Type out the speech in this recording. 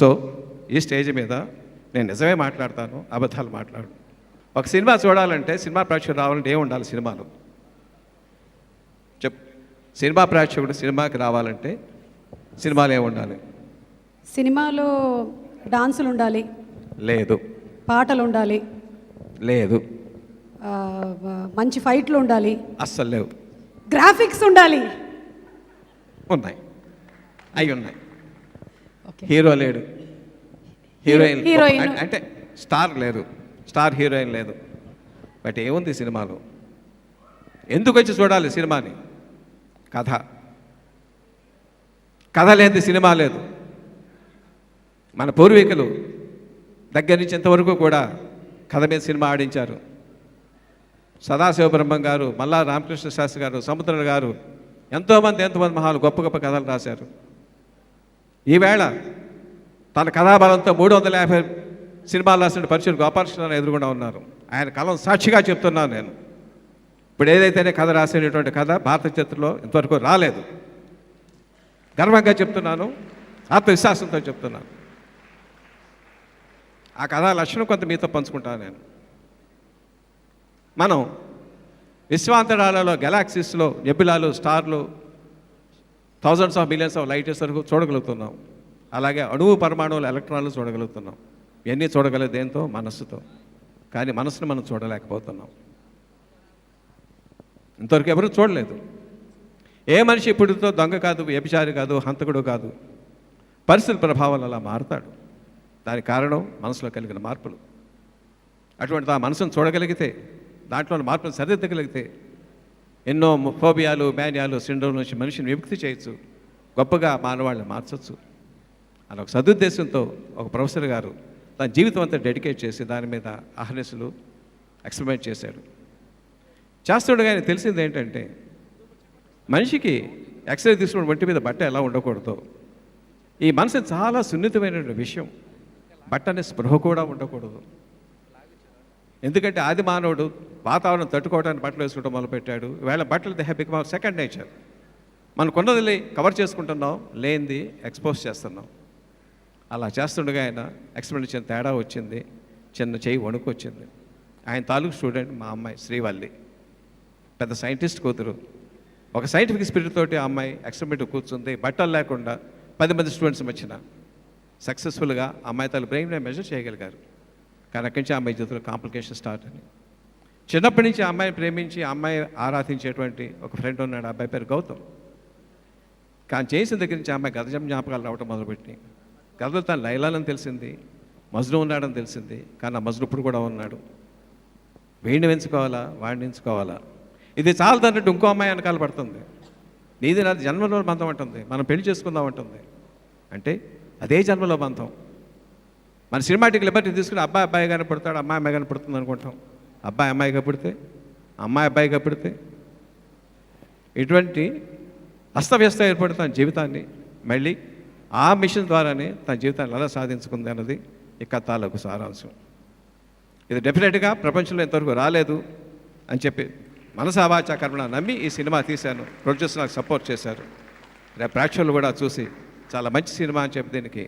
So ఈ stage మీద నేను నిజమే మాట్లాడతాను అబద్ధాలు మాట్లాడు. ఒక సినిమా చూడాలంటే సినిమా ప్రేక్షకుడు రావాలంటే ఏం ఉండాలి సినిమాలో? చెప్ సినిమా ప్రేక్షకుడు సినిమాకి రావాలంటే సినిమాలు ఏమి ఉండాలి? సినిమాలో డాన్సులు ఉండాలి. లేదు. పాటలు ఉండాలి. లేదు. మంచి ఫైట్లు ఉండాలి. అస్సలు లేవు. గ్రాఫిక్స్ ఉండాలి. ఉన్నాయి. అవి ఉన్నాయి. హీరో లేడు. హీరోయిన్. హీరోయిన్. అంటే- స్టార్ లేదు. స్టార్ హీరోయిన్ లేదు. బట్ ఏముంది సినిమాలో? ఎందుకు వచ్చి చూడాలి సినిమాని? కథ. కథ లేని సినిమా లేదు. మన పూర్వీకులు దగ్గర నుంచి ఇంతవరకు కూడా కథ మీద సినిమా ఆడించారు. సదాశివ బ్రహ్మం గారు మల్లా రామకృష్ణ శాస్త్రి గారు సముద్ర గారు ఎంతోమంది ఎంతోమంది మహాలు గొప్ప గొప్ప కథలు రాశారు. ఈవేళ తన కథాబలంతో మూడు వందల యాభై సినిమాలు రాసిన పరిచయం గోపాలకృష్ణ ఎదురుగుండా ఉన్నారు. ఆయన కలం సాక్షిగా చెప్తున్నాను నేను. ఇప్పుడు ఏదైతేనే కథ రాసినటువంటి కథ భారత చరిత్రలో ఇంతవరకు రాలేదు. గర్వంగా చెప్తున్నాను ఆత్మవిశ్వాసంతో చెప్తున్నాను. ఆ కథ లక్షణం కొంత మీతో పంచుకుంటాను నేను. మనం విశ్వాంతరాలలో గెలాక్సీస్లో నెబిలాలు స్టార్లు thousands of millions of light years వరకు చూడగలుగుతున్నాం. అలాగే అణువు పరమాణువులు ఎలక్ట్రాన్లు చూడగలుగుతున్నాం. ఇవన్నీ చూడగలదు దేంతో? మనస్సుతో. కానీ మనసును మనం చూడలేకపోతున్నాం. ఇంతవరకు ఎవరు చూడలేదు. ఏ మనిషి ఇప్పుడుతో దొంగ కాదు వ్యభిచారి కాదు హంతకుడు కాదు పరిస్థితుల ప్రభావం అలా మారుతాడు. దానికి కారణం మనసులో కలిగిన మార్పులు. అటువంటి ఆ మనసును చూడగలిగితే దాంట్లో ఉన్న సరిదిద్దగలిగితే ఎన్నో ఫోబియాలు మేనియాలు సిండ్రోమ్ నుంచి మనిషిని విముక్తి చేయొచ్చు. గొప్పగా మానవాళ్ళని మార్చవచ్చు అని ఒక సదుద్దేశంతో ఒక ప్రొఫెసర్ గారు తన జీవితం అంతా డెడికేట్ చేసి దాని మీద అహర్నిశలు ఎక్స్పెరిమెంట్ చేశాడు. చేస్తుండగా ఆయన తెలిసింది ఏంటంటే మనిషికి ఎక్స్రే తీసుకున్న ఒంటి మీద బట్ట ఎలా ఉండకూడదు. ఈ మనసు చాలా సున్నితమైన విషయం. బట్ట అనే స్పృహ కూడా ఉండకూడదు. ఎందుకంటే ఆది మానవుడు వాతావరణం తట్టుకోవడానికి బట్టలు వేసుకోవడం మొదలుపెట్టాడు. వేళ బట్టలు they have become second nature. మనకున్నది కవర్ చేసుకుంటున్నాం లేనిది ఎక్స్పోజ్ చేస్తున్నాం. అలా చేస్తుండగా ఆయన ఎక్స్పెరిమెంట్ చిన్న తేడా వచ్చింది. చిన్న చేయి వణుకు వచ్చింది ఆయన తాలూకు స్టూడెంట్ మా అమ్మాయి శ్రీవల్లి. పెద్ద సైంటిస్ట్ కూతురు. ఒక సైంటిఫిక్ స్పిరిట్ తోటి ఆ అమ్మాయి ఎక్స్పెరిమెంట్ కూర్చుంది. బట్టలు లేకుండా పది మంది స్టూడెంట్స్ వచ్చిన సక్సెస్ఫుల్గా అమ్మాయి తల్లి బ్రెయిన్ మెజర్ చేయగలిగారు. కానీ అక్కడి నుంచి అమ్మాయి జీవితంలో కాంప్లికేషన్ స్టార్ట్ అని. చిన్నప్పటి నుంచి ఆ అమ్మాయిని ప్రేమించి ఆ అమ్మాయి ఆరాధించేటువంటి ఒక ఫ్రెండ్ ఉన్నాడు అబ్బాయి పేరు గౌతమ్. కానీ చేసిన దగ్గర నుంచి ఆ అమ్మాయి గదజం జ్ఞాపకాలు రావటం మొదలుపెట్టి గదలో తను లైలాలని తెలిసింది మజ్ను ఉన్నాడని తెలిసింది కానీ ఆ మజ్ను ఇప్పుడు కూడా ఉన్నాడు. వీడిని ఎంచుకోవాలా వాడిని ఎంచుకోవాలా ఇది చాలదన్నట్టు ఇంకో అమ్మాయి వెనకాల పడుతుంది. నీది నాది జన్మలో బంధం అంటుంది మనం పెళ్ళి చేసుకుందాం అంటుంది. అంటే అదే జన్మలో బంధం. మన సినిమాటిక్ లిబర్టీ తీసుకుని అబ్బాయి అబ్బాయి కానీ పుడతాడు అమ్మాయి అమ్మాయి కానీ పుడుతుంది అనుకుంటాం. అబ్బాయి అమ్మాయిగా పుడితే అమ్మాయి అబ్బాయిగా పుడితే ఇటువంటి అస్తవ్యస్త ఏర్పడుతున్న జీవితాన్ని మళ్ళీ ఆ మిషన్ ద్వారానే తన జీవితాన్ని ఎలా సాధించుకుంది అన్నది ఈ కథాలకు సారాంశం. ఇది డెఫినెట్గా ప్రపంచంలో ఇంతవరకు రాలేదు అని చెప్పి మనసావాచ కర్మణ నమ్మి ఈ సినిమా తీశాను. ప్రొడ్యూసర్ నాకు సపోర్ట్ చేశారు. రేపు ప్రేక్షకులు కూడా చూసి చాలా మంచి సినిమా అని చెప్పి దీనికి